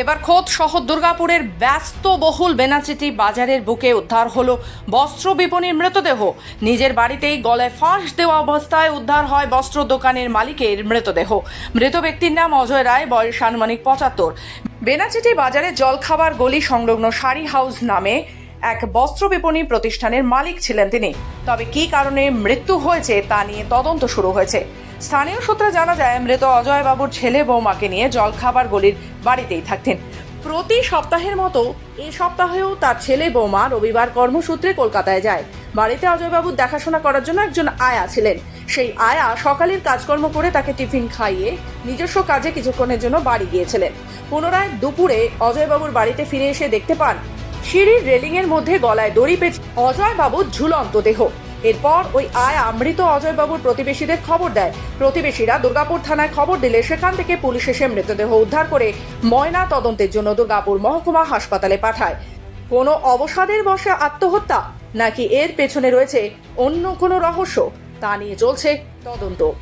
এবার খোদ শহর দুর্গাপুরের ব্যস্তবহুল বেনাচিটি বাজারের বুকে উদ্ধার হলো বস্ত্র বিপণীর মৃতদেহ। নিজের বাড়িতেই গলায় ফাঁস দেওয়া অবস্থায় উদ্ধার হয় বস্ত্র দোকানের মালিকের মৃতদেহ। মৃত ব্যক্তির নাম অজয় রায়, বয়স আনুমানিক পঁচাত্তর। বেনাচিটি বাজারে জলখাবার গলি সংলগ্ন শাড়ি হাউস নামে এক বস্ত্র বিপণী প্রতিষ্ঠানের মালিক ছিলেন তিনি। তবে কী কারণে মৃত্যু হয়েছে তা নিয়ে তদন্ত শুরু হয়েছে। স্থানীয় সূত্রে জানা যায়, মৃত অজয় বাবুর ছেলে বৌমাকে নিয়ে জলখাবার গলির বাড়িতেই থাকতেন। প্রতি সপ্তাহের মতো এই সপ্তাহেও তার ছেলে বৌমা রবিবার কর্মসূত্রে কলকাতায় যায়। বাড়িতে অজয়বাবুর দেখাশোনা করার জন্য একজন আয়া ছিলেন। সেই আয়া সকালের কাজকর্ম করে তাকে টিফিন খাইয়ে নিজস্ব কাজে কিছুক্ষণের জন্য বাড়ি গিয়েছিলেন। পুনরায় দুপুরে অজয়বাবুর বাড়িতে ফিরে এসে দেখতে পান সিঁড়ির রেলিংয়ের মধ্যে গলায় দড়ি পেঁচে অজয় বাবুর ঝুলন্ত দেহ। এরপর ওই আয় আমৃত অজয় বাবুর প্রতিবেশীদের খবর দেয়। প্রতিবেশীরা দুর্গাপুর থানায় খবর দিলে সেখান থেকে পুলিশ এসে মৃতদেহ উদ্ধার করে ময়না তদন্তের জন্য দুর্গাপুর মহকুমা হাসপাতালে পাঠায়। কোনো অবসাদের বসে আত্মহত্যা? নাকি এর পেছনে রয়েছে অন্য কোনো রহস্য? তা নিয়ে চলছে তদন্ত।